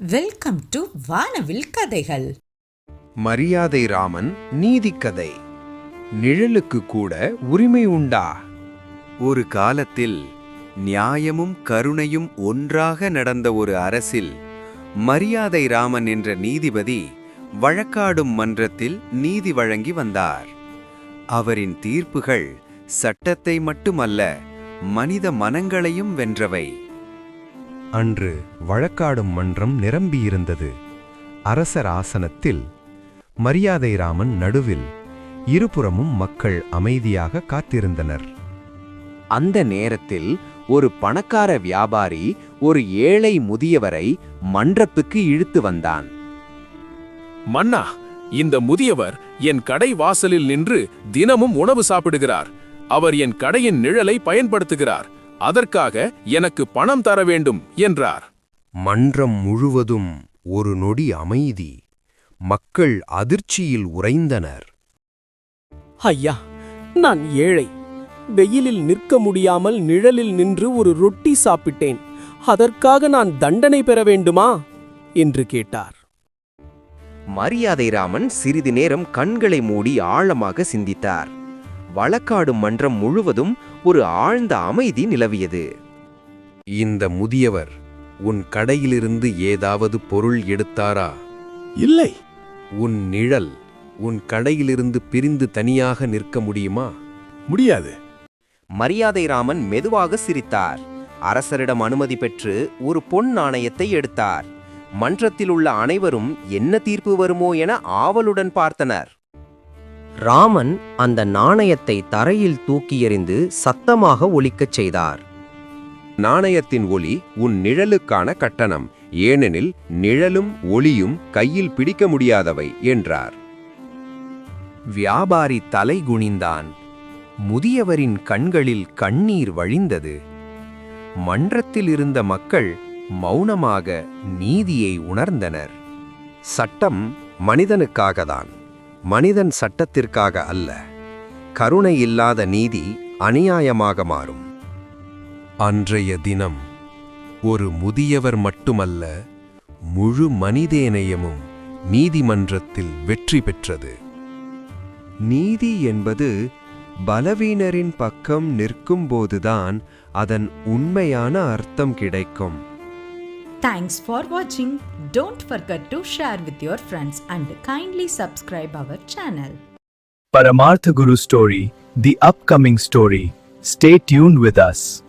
Welcome to வானவில் கதைகள் மரியாதை ராமன் நீதிக்கதை நிழலுக்கு கூட உரிமை உண்டா? ஒரு காலத்தில் நியாயமும் கருணையும் ஒன்றாக நடந்த ஒரு அரசில் மரியாதை ராமன் என்ற நீதிபதி வழக்காடும் மன்றத்தில் நீதி வழங்கி வந்தார். அவரின் தீர்ப்புகள் சட்டத்தை மட்டுமல்ல மனித மனங்களையும் வென்றவை. அன்று வழக்காடும் மன்றம் நிரம்பியிருந்தது. அரசர் ஆசனத்தில் மரியாதை ராமன் நடுவில் இருபுறமும் மக்கள் அமைதியாக காத்திருந்தனர். அந்த நேரத்தில் ஒரு பணக்கார வியாபாரி ஒரு ஏழை முதியவரை மன்றப்புக்கு இழுத்து வந்தான். மன்னா இந்த முதியவர் என் கடை வாசலில் நின்று தினமும் உணவு சாப்பிடுகிறார். அவர் என் கடையின் நிழலை பயன்படுத்துகிறார். அதற்காக எனக்கு பணம் தர வேண்டும் என்றார். மன்றம் முழுவதும் ஒரு நொடி அமைதி. மக்கள் அதிர்ச்சியில் உறைந்தனர். ஐயா நான் ஏழை. வெயிலில் நிற்க முடியாமல் நிழலில் நின்று ஒரு ரொட்டி சாப்பிட்டேன். அதற்காக நான் தண்டனை பெற வேண்டுமா? என்று கேட்டார். மரியாதை ராமன் சிறிது நேரம் கண்களை மூடி ஆழமாக சிந்தித்தார். வழக்காடும் மன்றம் முழுவதும் ஒரு ஆழ்ந்த அமைதி நிலவியது. இந்த முதியவர் உன் கடையிலிருந்து ஏதாவது பொருள் எடுத்தாரா? இல்லை. உன் நிழல் உன் கடையிலிருந்து பிரிந்து தனியாக நிற்க முடியுமா? முடியாது. மரியாதை ராமன் மெதுவாக சிரித்தார். அரசரிடம் அனுமதி பெற்று ஒரு பொன் நாணயத்தை எடுத்தார். மன்றத்தில் உள்ள அனைவரும் என்ன தீர்ப்பு வருமோ என ஆவலுடன் பார்த்தனர். ராமன் அந்த நாணயத்தை தரையில் தூக்கி எறிந்து சத்தமாக ஒலிக்கச் செய்தார். நாணயத்தின் ஒளி உன் நிழலுக்கான கட்டணம். ஏனெனில் நிழலும் ஒளியும் கையில் பிடிக்க முடியாதவை என்றார். வியாபாரி தலை குனிந்தான். முதியவரின் கண்களில் கண்ணீர் வழிந்தது. மன்றத்தில் இருந்த மக்கள் மௌனமாக நீதியை உணர்ந்தனர். சட்டம் மனிதனுக்காகத்தான். மனிதன் சட்டத்திற்காக அல்ல கருணை இல்லாத நீதி அநியாயமாக மாறும். அன்றைய தினம் ஒரு முதியவர் மட்டுமல்ல முழு மனிதேநேயமும் நீதிமன்றத்தில் வெற்றி பெற்றது. நீதி என்பது பலவீனரின் பக்கம் நிற்கும்போதுதான் அதன் உண்மையான அர்த்தம் கிடைக்கும். Thanks for watching. Don't forget to share with your friends and kindly subscribe our channel. Paramarth Guru Story, the upcoming story. Stay tuned with us.